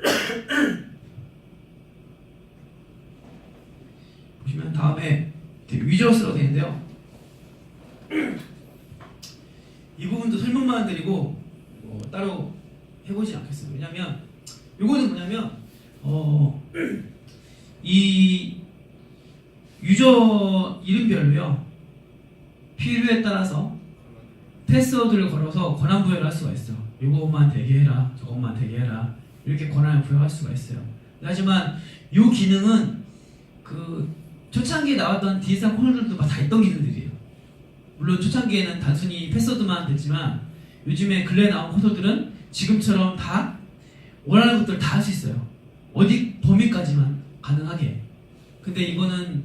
보시면 다음에 이렇게 위저스로 되어 있는데요. 이 부분도 설명만 드리고 뭐 따로 해보진 않겠어요. 왜냐면 요거는 뭐냐면 어, 이 유저 이름별로요 필요에 따라서 패스워드를 걸어서 권한 부여를 할 수가 있어. 요것만 되게 해라, 저것만 되게 해라 이렇게 권한을 부여할 수가 있어요. 하지만 요 기능은 그 초창기에 나왔던 디지털 콘솔들도 다 있던 기능들이에요. 물론 초창기에는 단순히 패스워드만 됐지만 요즘에 근래 나온 콘솔들은 지금처럼 다 원하는 것들 다 할 수 있어요. 어디 범위까지만 가능하게. 근데 이거는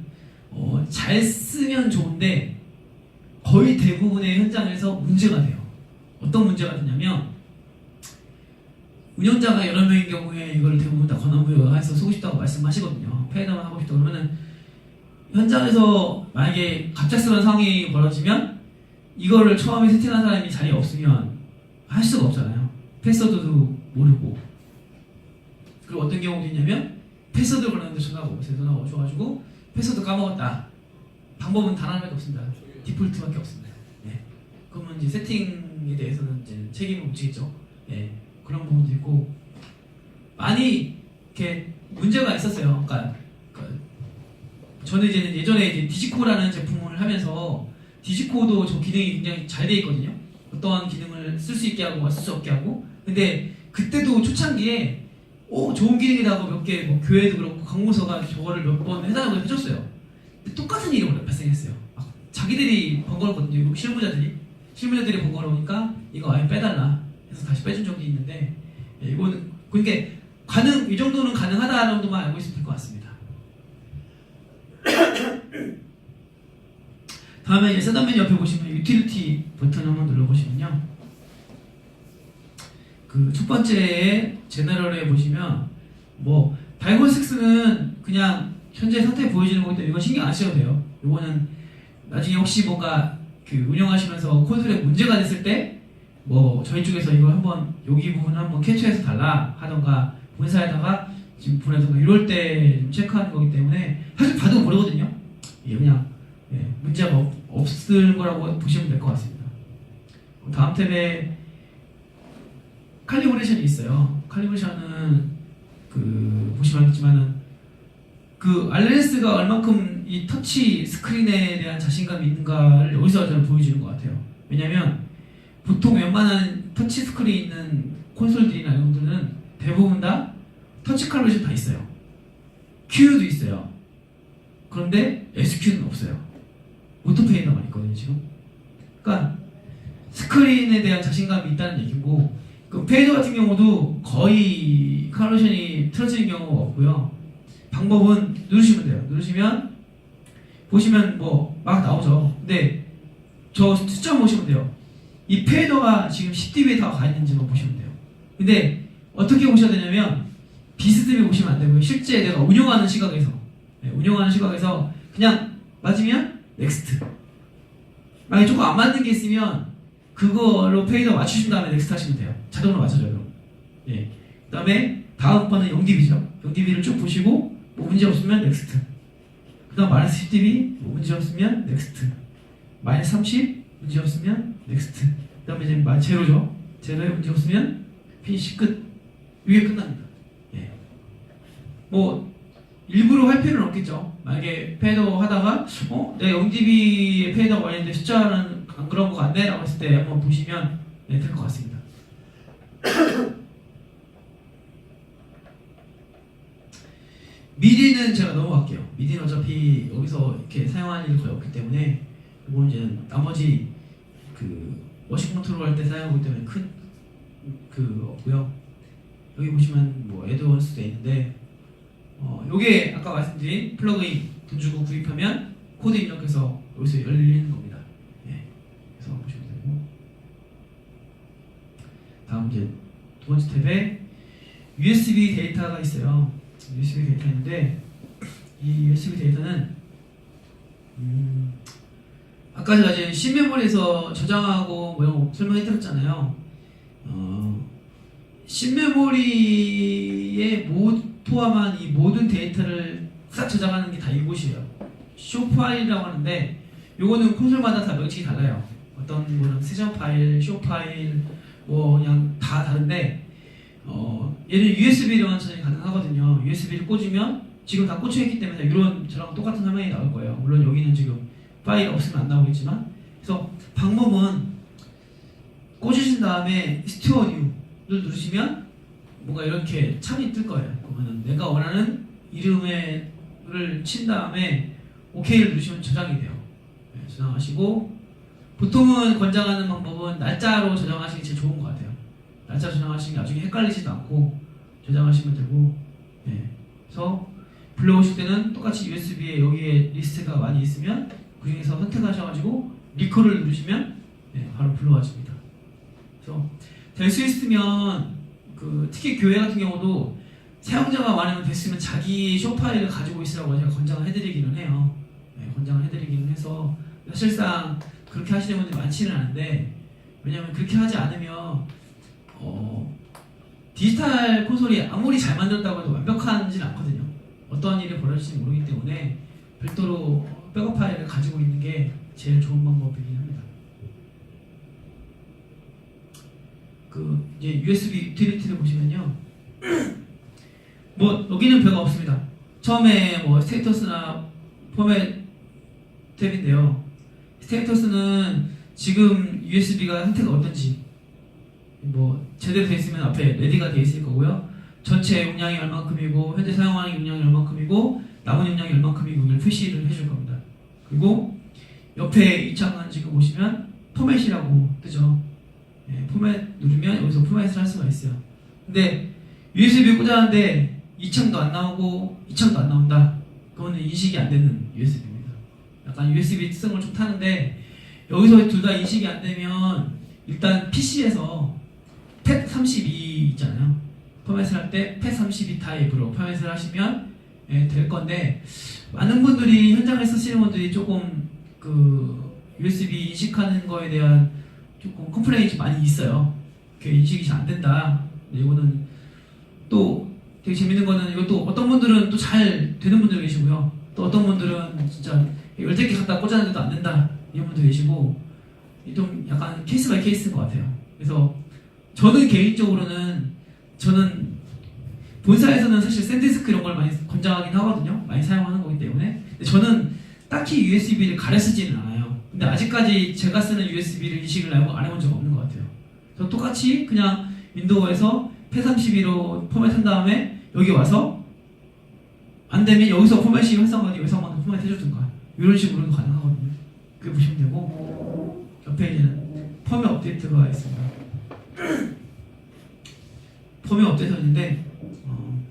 어, 잘 쓰면 좋은데 거의 대부분의 현장에서 문제가 돼요. 어떤 문제가 되냐면 운영자가 여러 명인 경우에 이걸 대부분 다 권한부여해서 쓰고 싶다고 말씀하시거든요. 페이드만 하고 싶다 그러면은 현장에서 만약에 갑작스러운 상황이 벌어지면 이거를 처음에 세팅한 사람이 자리에 없으면 할 수가 없잖아요. 패스워드도 모르고 그리고 어떤 경우도 있냐면 패스워드 걸었는데 전화가 오세요. 전화가 오셔가지고 패스워드 까먹었다. 방법은 단 하나밖에 없습니다. 디폴트밖에 없습니다. 예. 그러면 이제 세팅에 대해서는 이제 책임을 묻히겠죠. 예. 그런 부분도 있고 많이 이렇게 문제가 있었어요. 그러니까, 그러니까 저는 이제 예전에 이제 디지코라는 제품을 하면서 디지코도 저 기능이 굉장히 잘 돼 있거든요. 어떠한 기능을 쓸 수 있게 하고 쓸 수 없게 하고. 근데 그때도 초창기에 오 좋은 기능이라고 몇 개 뭐 교회도 그렇고 강무서가 저거를 몇 번 해달라고 해줬어요. 똑같은 일이 발생했어요. 막 자기들이 번거롭거든요. 실무자들이 실무자들이 번거로우니까 이거 아예 빼달라 해서 다시 빼준 적이 있는데 예, 이거는 그러니까 가능 이 정도는 가능하다 정도만 알고 있으면 될 것 같습니다. 다음에 이제 세단맨 옆에 보시면 유틸리티 버튼 한번 눌러보시면요. 그 첫 번째 제너럴에 보시면 뭐 다이곤식스는 그냥 현재 상태 보여주는 거기 때문에 이건 신경 안 쓰셔도 돼요. 이거는 나중에 혹시 뭔가 그 운영하시면서 콘솔에 문제가 됐을 때 뭐 저희 쪽에서 이거 한번 여기 부분 한번 캡처해서 달라 하던가 본사에다가 지금 보내던가 이럴 때 체크하는 거기 때문에 사실 봐도 모르거든요. 이게 그냥 예, 문제가 없, 없을 거라고 보시면 될 것 같습니다. 다음 탭에 칼리브레이션이 있어요. 칼리브레이션은 그 보시면 알겠지만은 그 RLS가 얼만큼 이 터치 스크린에 대한 자신감이 있는가를 여기서 좀 보여주는 것 같아요. 왜냐면 보통 웬만한 터치 스크린 있는 콘솔들이나 이런 것들은 대부분 다 터치 칼리브레이션 다 있어요. Q도 있어요. 그런데 SQ는 없어요. 오토페이너만 있거든요, 지금. 그러니까 스크린에 대한 자신감이 있다는 얘기고 그 페이저 같은 경우도 거의 칼로션이 틀어지는 경우가 없고요. 방법은 누르시면 돼요. 누르시면 보시면 뭐 막 나오죠. 근데 저 숫자 보시면 돼요. 이 페이더가 지금 10dB에 다 가 있는지만 보시면 돼요. 근데 어떻게 보셔야 되냐면 비스듬히 보시면 안 되고요. 실제 내가 운영하는 시각에서 네, 운영하는 시각에서 그냥 맞으면 넥스트. 만약에 조금 안 맞는 게 있으면 그걸로 페이더 맞추신 다음에 넥스트 하시면 돼요. 자동으로 맞춰져요. 예. 그 다음에 다음 번은 0dB죠. 0dB를 쭉 보시고 뭐 문제 없으면 넥스트. 그 다음 마이너스 10dB 뭐 문제 없으면 넥스트. 마이너스 30 문제 없으면 넥스트. 그 다음에 이제 마- 제로죠. 제로에 문제 없으면 피니시 끝. 이게 끝납니다. 예. 뭐 일부러 할 필요는 없겠죠. 만약에 페이더 하다가 어? 내가 0dB의 페이더가 아닌데 숫자는 안 그런 거 같네? 라고 했을 때 한번 보시면 네, 될것 같습니다. 미디는 제가 넘어갈게요. 미디는 어차피 여기서 이렇게 사용하는 일이 거의 없기 때문에 이거는 이제 나머지 그 워싱 컨트롤 할 때 사용하기 때문에 큰 그 없고요. 여기 보시면 뭐 애드원스도 있는데 어, 요게 아까 말씀드린 플러그인 돈 주고 구입하면 코드 입력해서 여기서 열리는 겁니다. 예. 그래서 보시면 되고 다음 이제 두 번째 탭에 USB 데이터가 있어요. USB 데이터인데 이 USB 데이터는 음, 아까 제가 이제 신메모리에서 저장하고 뭐 설명해드렸잖아요. 어, 신메모리에 모, 포함한 이 모든 데이터를 싹 저장하는 게 다 이곳이에요. 쇼 파일이라고 하는데 요거는 콘솔마다 다 명칭이 달라요. 어떤 거는 세션 파일, 쇼 파일, 뭐 그냥 다 다른데 어, 얘는 USB로만 저장이 가능하거든요. USB를 꽂으면 지금 다 꽂혀 있기 때문에 이런 저랑 똑같은 화면이 나올 거예요. 물론 여기는 지금 파일 없으면 안 나오겠지만 그래서 방법은 꽂으신 다음에 스튜어 뉴를 누르시면 뭔가 이렇게 창이 뜰 거예요. 그러면 내가 원하는 이름을 친 다음에 OK를 누르시면 저장이 돼요. 네, 저장하시고 보통은 권장하는 방법은 날짜로 저장하시는 게 제일 좋은 것 같아요. 날짜 저장하시는 게 나중에 헷갈리지도 않고 저장하시면 되고 네. 그래서 불러오실 때는 똑같이 USB에 여기에 리스트가 많이 있으면 그 중에서 선택하셔가지고 리콜을 누르시면 네, 바로 불러와집니다. 그래서 될 수 있으면 그 특히 교회 같은 경우도 사용자가 많으면 됐으면 자기 쇼 파일을 가지고 있으라고 제가 권장을 해드리기는 해요. 네, 권장을 해드리기는 해서 사실상 그렇게 하시는 분들이 많지는 않은데 왜냐하면 그렇게 하지 않으면 어, 디지털 콘솔이 아무리 잘 만들었다고 해도 완벽하지는 않거든요. 어떠한 일이 벌어질지 모르기 때문에 별도로 백업 파일을 가지고 있는 게 제일 좋은 방법이긴 합니다. 그 이제 USB 유틸리티를 보시면요. 뭐 여기는 별거 없습니다. 처음에 뭐 스테이터스나 포맷 탭인데요. 스테이터스는 지금 USB가 상태가 어떤지 뭐 제대로 돼 있으면 앞에 레디가 돼 있을 거고요. 전체 용량이 얼만큼이고 현재 사용하는 용량이 얼만큼이고 남은 용량이 얼만큼이고 를 표시를 해줄 겁니다. 그리고 옆에 이 창은 지금 보시면 포맷이라고 뜨죠. 예, 포맷 누르면 여기서 포맷을 할 수가 있어요. 근데 USB 꽂았는데 이 창도 안 나오고 이 창도 안 나온다. 그거는 인식이 안 되는 USB입니다. 약간 USB 특성을 좀 타는데 여기서 둘 다 인식이 안 되면 일단 PC에서 펫32 있잖아요. 포맷을 할때펫32 타입으로 포맷을 하시면 예, 될 건데 많은 분들이 현장에 쓰시는 분들이 조금 그 USB 인식하는 거에 대한 조금 컴플레인이 좀 많이 있어요. 그 인식이 잘 안 된다. 이거는 또 되게 재밌는 거는 이것도 어떤 분들은 또 잘 되는 분들 계시고요. 또 어떤 분들은 진짜 열댓 개 갖다 꽂았는데도 안 된다. 이런 분들 계시고 좀 약간 케이스 바이 케이스인 것 같아요. 그래서 저는 개인적으로는 본사에서는 사실 샌디스크 이런 걸 많이 권장하긴 하거든요. 많이 사용하는 거기 때문에. 근데 저는 딱히 USB를 가려 쓰지는 않아요. 근데 아직까지 제가 쓰는 USB를 인식을 안 해본 적 없는 것 같아요. 저 똑같이 그냥 윈도우에서 P32로 포맷한 다음에 여기 와서 안 되면 여기서 포맷이 활성화되고 여기서만 포맷 해주든가 이런 식으로도 가능하거든요. 그게 보시면 되고 옆에 이제는 펌웨어 업데이트가 있습니다. 펌웨어 업데이트인데 어,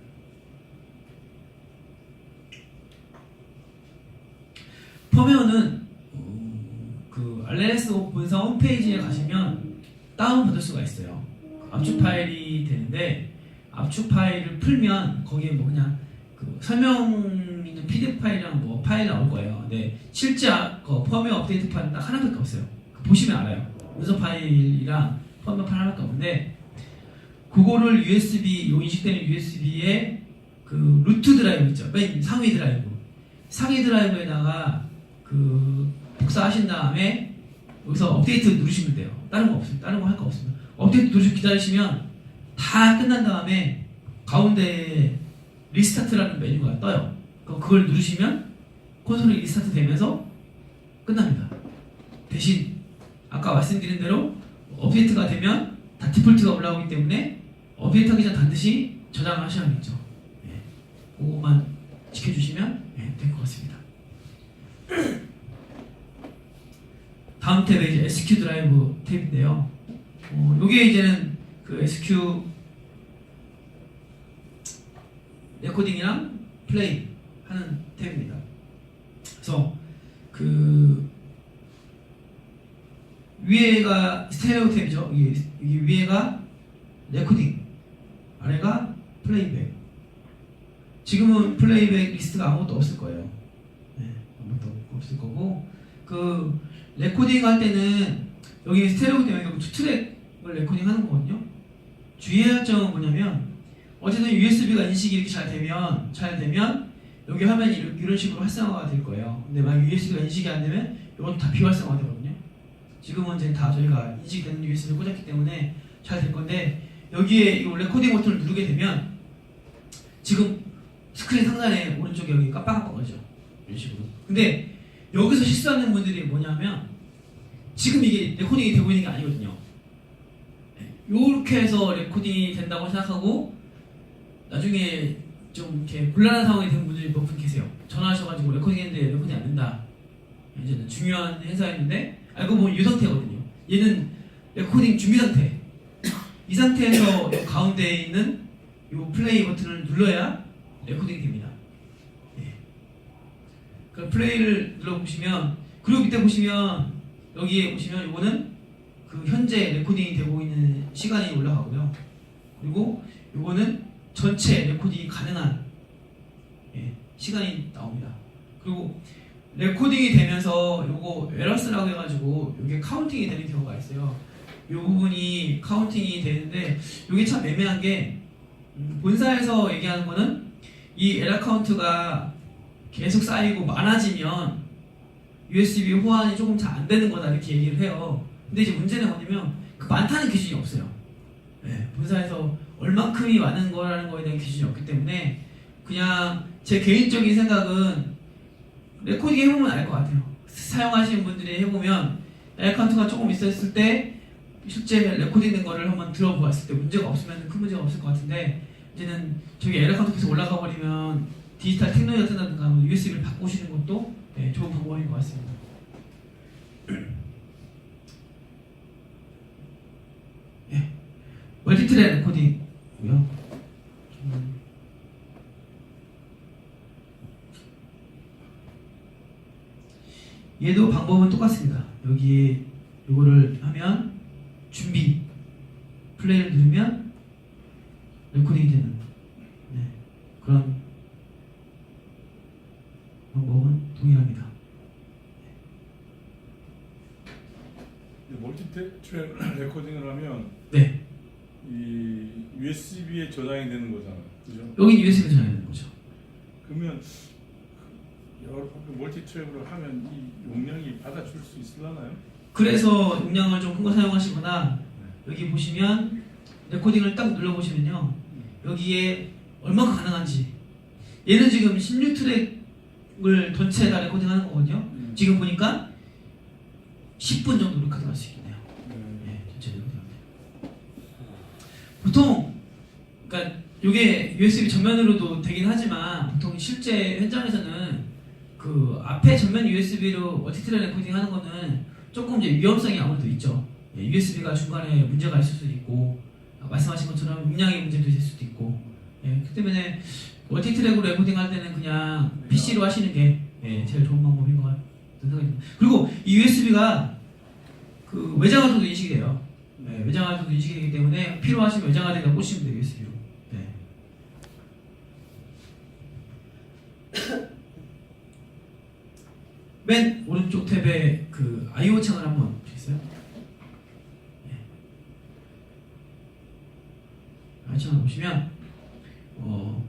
펌웨어는 어, 그 RLS 본사 홈페이지에 가시면 다운 받을 수가 있어요. 압축 파일이 되는데 압축 파일을 풀면 거기에 뭐 그냥 그 설명 있는 PDF 파일이랑 뭐 파일 나올 거예요. 근데 실제 아- 그 펌웨어 업데이트 파일은 딱 하나밖에 없어요. 그 보시면 알아요. 문서 파일이랑 펌웨어 파일 하나밖에 없는데 그거를 USB 요 인식되는 USB에 그 루트 드라이브 있죠. 맨 상위 드라이브. 상위 드라이브에다가 그 복사하신 다음에 여기서 업데이트 누르시면 돼요. 다른 거 없습니다. 다른 거 할 거 없습니다. 업데이트 누르시고 기다리시면 다 끝난 다음에 가운데 리스타트라는 메뉴가 떠요. 그걸 누르시면 콘솔이 리스타트 되면서 끝납니다. 대신 아까 말씀드린 대로 업데이트가 되면 다 디폴트가 올라오기 때문에 업데이트하기 전 반드시 저장을 하셔야겠죠. 예. 그거만 지켜주시면 예, 될것 같습니다. 다음 탭에 이제 SQ 드라이브 탭인데요. 어, 요게 이제는 그 SQ 레코딩이랑 플레이 하는 탭입니다. 그래서 그 위에가 스테레오 탭이죠. 이게, 이게 위에가 레코딩, 아래가 플레이백. 지금은 플레이백 리스트가 아무것도 없을 거예요. 네, 아무것도 없을 거고 그 레코딩 할 때는 여기 스테레오 때문에 두 트랙을 레코딩 하는 거거든요. 주의해야 할 점은 뭐냐면 어쨌든 USB가 인식이 이렇게 잘 되면 잘 되면 여기 화면이 이런, 식으로 활성화가 될 거예요. 근데 만약 USB가 인식이 안 되면 이건 다 비활성화 되거든요. 지금은 이제 다 저희가 인식되는 USB를 꽂았기 때문에 잘 될 건데 여기에 이 레코딩 버튼을 누르게 되면 지금 스크린 상단에 오른쪽에 여기 깜빡깜빡거리죠. 이런 식으로. 근데 여기서 실수하는 분들이 뭐냐면 지금 이게 레코딩이 되고 있는 게 아니거든요. 이렇게 해서 레코딩이 된다고 생각하고 나중에 좀 이렇게 곤란한 상황이 된 분들이 몇 분 계세요. 전화하셔가지고 레코딩 했는데 레코딩 안 된다. 이제는 중요한 행사였는데 알고 보면 이 상태거든요. 얘는 레코딩 준비 상태. 이 상태에서 이 가운데에 있는 이 플레이 버튼을 눌러야 레코딩이 됩니다. 예. 그 플레이를 눌러보시면 그리고 밑에 보시면 여기에 보시면 이거는 그 현재 레코딩이 되고 있는 시간이 올라가고요. 그리고 이거는 전체 레코딩이 가능한 예, 시간이 나옵니다. 그리고 레코딩이 되면서 요거 에러스라고 해가지고 이게 카운팅이 되는 경우가 있어요. 이 부분이 카운팅이 되는데 이게 참 애매한 게 음, 본사에서 얘기하는 거는 이 에러 카운트가 계속 쌓이고 많아지면 USB 호환이 조금 잘 안 되는 거다 이렇게 얘기를 해요. 근데 이제 문제는 뭐냐면 그 많다는 기준이 없어요. 네, 본사에서 얼만큼이 많은 거라는 거에 대한 기준이 없기 때문에 그냥 제 개인적인 생각은 레코딩 해보면 알 것 같아요. 사용하시는 분들이 해보면 에러 카운트가 조금 있었을 때 실제 레코딩된 거를 한번 들어보았을 때 문제가 없으면 큰 문제가 없을 것 같은데 이제는 저기 카운트 계속 올라가 버리면 디지털 테크놀로지 같은 USB를 바꾸시는 것도 네, 좋은 방법인 것 같습니다. 예, 멀티트랙 레코딩이고요. 음. 얘도 방법은 똑같습니다. 여기에 이거를 하면 준비 플레이를 누르면 레코딩이 되는 네, 그런 방법은 동일합니다. 멀티트랙 레코딩을 하면 네, 이 USB에 저장이 되는 거잖아요. 그죠? 여기 USB 전화되는 거죠. 그러면 여러 멀티 트랙으로 하면 이 용량이 받아줄 수 있을라나요? 그래서 용량을 좀 큰 거 사용하시거나 여기 보시면 레코딩을 딱 눌러 보시면요 여기에 얼마가 가능한지 얘는 지금 16트랙을 전체 다 레코딩하는 거거든요 음. 지금 보니까 10분 정도 레코딩할 수 있겠네요 네. 예, 레코딩합니다 보통 그러니까 이게 USB 전면으로도 되긴 하지만 보통 실제 현장에서는 그 앞에 전면 USB로 멀티트랙 레코딩 하는 거는 조금 이제 위험성이 아무래도 있죠. USB가 중간에 문제가 있을 수도 있고 아, 말씀하신 것처럼 용량의 문제도 있을 수도 있고 예, 그 때문에 멀티트랙으로 레코딩 할 때는 그냥 PC로 하시는 게 예, 제일 좋은 방법인 것 듭니다. 그리고 이 USB가 그 외장하드도 인식이 돼요. 네, 외장하드도 인식이 되기 때문에 필요하시면 외장하드에다 꽂으시면 USB로. 네. 맨 오른쪽 탭에 그 I/O 창을 한번 보시겠어요? 예. I/O 창을 보시면 어,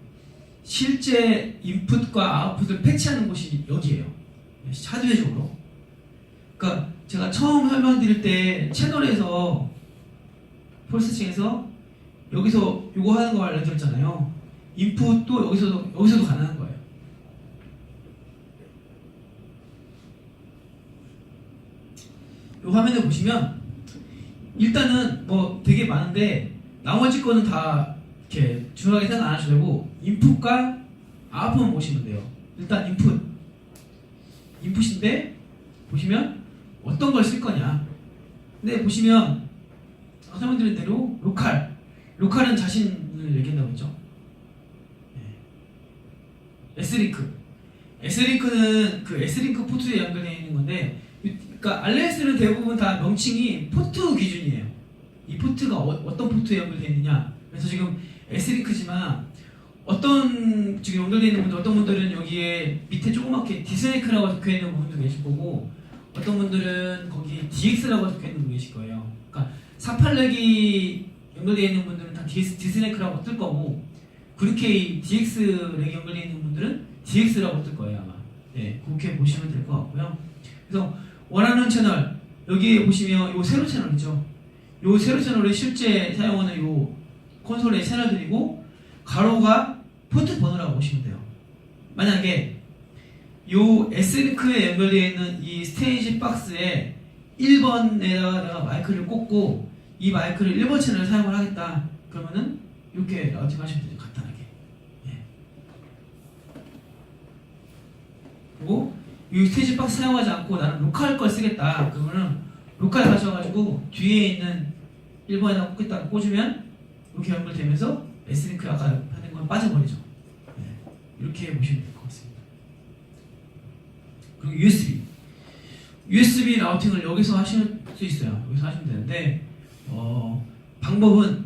실제 인풋과 아웃풋을 패치하는 곳이 여기예요. 예, 하드웨어적으로. 그러니까 제가 처음 설명드릴 때 채널에서 폴스팅에서 여기서 요거 하는 거 알려드렸잖아요. 인풋도 여기서도 여기서도 가능한 거예요. 이 화면을 보시면 일단은 뭐 되게 많은데 나머지 거는 다 이렇게 중요하게 생각 안 하셔도 되고 인풋과 아웃풋만 보시면 돼요. 일단 인풋 인풋인데 보시면 어떤 걸 쓸 거냐. 근데 보시면 설명드린 대로 로컬 로컬은 자신을 얘기한다고 했죠. 네. S링크 S링크는 그 S링크 포트에 연결되어 있는 건데 그러니까 RS는 대부분 다 명칭이 포트 기준이에요. 이 포트가 어, 떤 포트에 연결되어 있느냐. 그래서 지금 S링크지만 어떤 지금 연결되어 있는 분들, 어떤 분들은 여기에 밑에 조그맣게 디스네크라고 적혀 있는 분도 계실 거고, 어떤 분들은 거기 DX라고 적혀 있는 분 계실 거예요. 그러니까 486이 연결되어 있는 분들은 다 DS, 디스네크라고 뜰 거고 9K DX 렉이 연결되어 있는 분들은 DX라고 뜰 거예요 아마. 예, 그렇게 보시면 될 것 같고요. 그래서 원하는 채널 여기에 보시면 요 세로 채널이죠. 요 세로 채널을 실제 사용하는 요 콘솔의 채널들이고 가로가 포트 번호라고 보시면 돼요. 만약에 요 S링크에 연결되어 있는 이 스테이지 박스에 1번에다가 내가 마이크를 꽂고 이 마이크를 1번 채널을 사용을 하겠다. 그러면은 이렇게 라우팅 하시면 되죠. 간단하게. 예. 그리고 이 스테이지 박스 사용하지 않고 나는 로컬 걸 쓰겠다. 그러면은 로컬 가셔가지고 뒤에 있는 1번에다 꽂겠다 꽂으면 이렇게 연결되면서 S링크 아까 하는 건 빠져버리죠. 예. 이렇게 보시면 같습니다. USB. USB 라우팅을 여기서 하실 수 있어요. 여기서 하시면 되는데 어, 방법은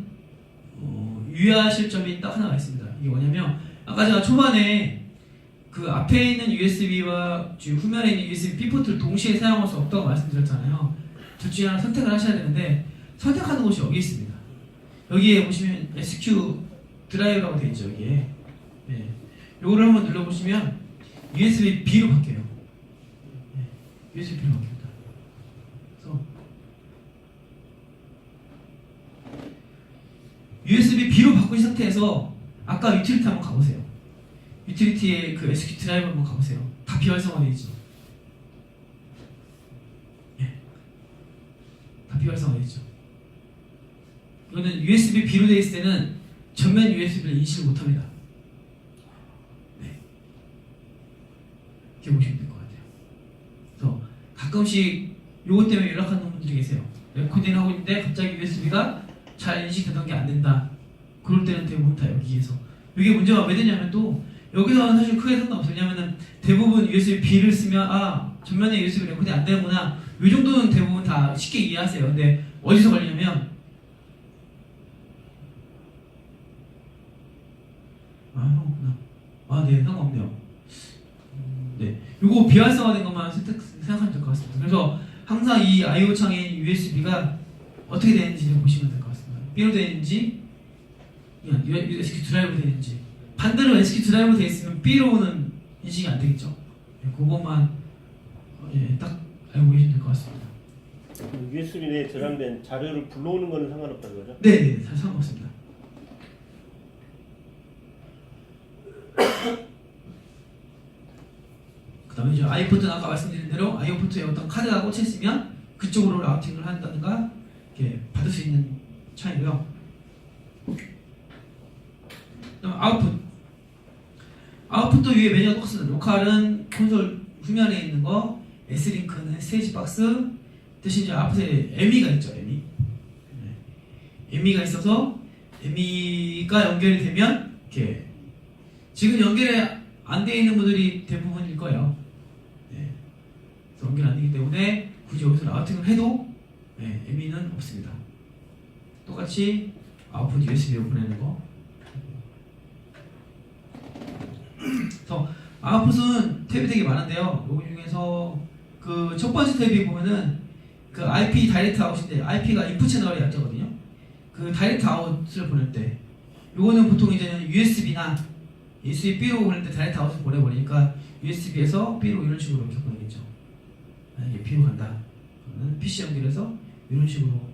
어, 유의하실 점이 딱 하나가 있습니다. 이게 뭐냐면 아까 제가 초반에 그 앞에 있는 USB와 후면에 있는 USB B 포트를 동시에 사용할 수 없다고 말씀드렸잖아요. 둘 중에 하나 선택을 하셔야 되는데 선택하는 곳이 여기 있습니다. 여기에 보시면 SQ 드라이브라고 되어 있죠. 여기에. 네. 요거를 한번 눌러보시면 USB B로 바뀌어요. 네. USB B로 바뀝니다. 그래서 USB B로 바꾼 상태에서 아까 유틸리티 한번 가보세요. 유틸리티의 그 SQ 드라이브 한번 가보세요. 다 비활성화되어 있죠. 예. 다 비활성화되어 있죠. 이거는 USB B로 되어 있을 때는 전면 USB를 인식을 못합니다. 네. 이렇게 보시면. 그래서 가끔씩 요것 때문에 연락하는 분들이 계세요. 레코딩을 하고 있는데 갑자기 USB가 잘 인식되던 게 안 된다. 그럴 때는 대부분 다 여기에서. 이게 문제가 왜 되냐면 또 여기서는 사실 크게 상관없어요. 왜냐면은 대부분 USB B를 쓰면 아 전면에 USB 레코딩 안 되는구나. 이 정도는 대부분 다 쉽게 이해하세요. 근데 어디서 걸리냐면 아 상관없구나. 아네 상관없네요. 네, 요거 비활성화된 것만 선택, 생각하면 될 것 같습니다. 그래서 항상 이 I/O 창의 USB가 어떻게 되는지 보시면 될 것 같습니다. B로 되는지, SQ 드라이브 되는지. 반대로 SQ 드라이브 돼 있으면 B로는 인식이 안 되겠죠. 네, 그것만 어, 예, 딱 알고 계시면 될 것 같습니다. USB 내에 저장된 자료를 불러오는 거는 상관없다는 거죠? 네, 네, 잘 상관없습니다. 그다음에 이제 아이포트는 아까 말씀드린 대로 아이오포트에 어떤 카드가 꽂혀 있으면 그쪽으로 라우팅을 한다든가 이렇게 받을 수 있는 차이고요. 그다음 아웃풋. 아웃풋도 위에 메뉴가 똑같습니다. 로컬은 콘솔 후면에 있는 거, S링크는 스테이지 박스, 대신 이제 앞에 에미가 있죠, 에미. 에미가 있어서 에미가 연결이 되면 이렇게 지금 연결이 안돼 있는 분들이 대부분일 거예요. 연결 안 되기 때문에 굳이 여기서 라우팅을 해도 네, 에미는 없습니다. 똑같이 아웃풋 USB로 보내는 거. 그래서 아웃풋은 탭이 되게 많은데요. 여기 중에서 그 첫 번째 탭이 보면은 그 IP 다이렉트 아웃인데 IP가 인풋 채널이 약자거든요. 그 다이렉트 아웃을 보낼 때 요거는 보통 이제는 USB나 USB B로 보낼 때 다이렉트 아웃을 보내버리니까 USB에서 B로 이런 식으로 이렇게 보내겠죠. 만약에 B로 간다. 그러면 PC 연결해서 이런 식으로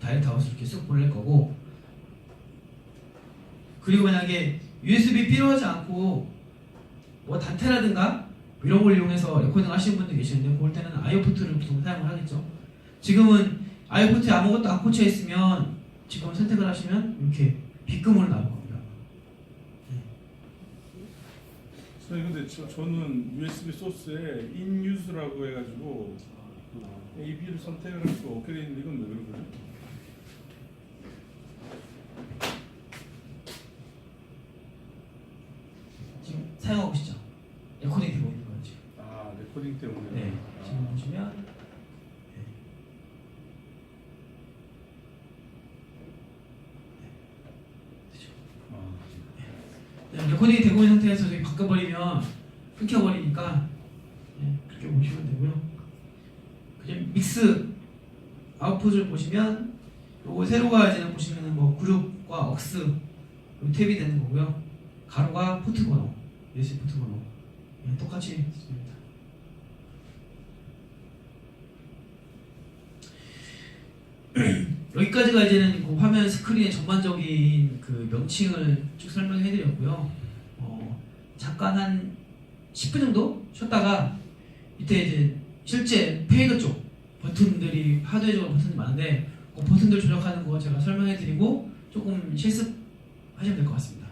다이렉트 아웃을 이렇게 쓱 보낼 거고 그리고 만약에 USB 필요하지 않고 뭐 단테라든가 이런 걸 이용해서 레코딩 하시는 분들 계시는데 그럴 때는 아이오포트를 보통 사용을 하겠죠. 지금은 아이오포트에 아무것도 안 꽂혀 있으면 지금 선택을 하시면 이렇게 B금으로 나올 겁니다. 선생님 근데 저, 저는 USB 소스에 인유스라고 해가지고 A, B를 선택을 할 수가 없게 돼 있는데 이건 왜 그런 거죠? 지금 사용하고 계시죠? 레코딩 되고 있는 거죠. 지금. 아 레코딩 때문에 네, 아. 지금 보시면 네. 아. 네, 레코딩이 되고 있는 상태에서 바꿔버리면 끊겨버리니까 네, 그렇게 보시면 되고요. 그냥 믹스 아웃풋을 보시면 요거 세로가 이제 보시면 버튼은 뭐 그룹과 억스 탭이 되는 거고요. 가로가 포트 번호, USB 포트 번호 예, 똑같이 있습니다. 여기까지가 이제는 그 화면 스크린의 전반적인 그 명칭을 쭉 설명해드렸고요. 어, 잠깐 한 10분 정도 쉬었다가 이때 이제 실제 페이더 쪽 버튼들이 하드웨어적으로 버튼이 많은데 그 버튼들 조작하는 거 제가 설명해드리고 조금 실습하시면 될 것 같습니다.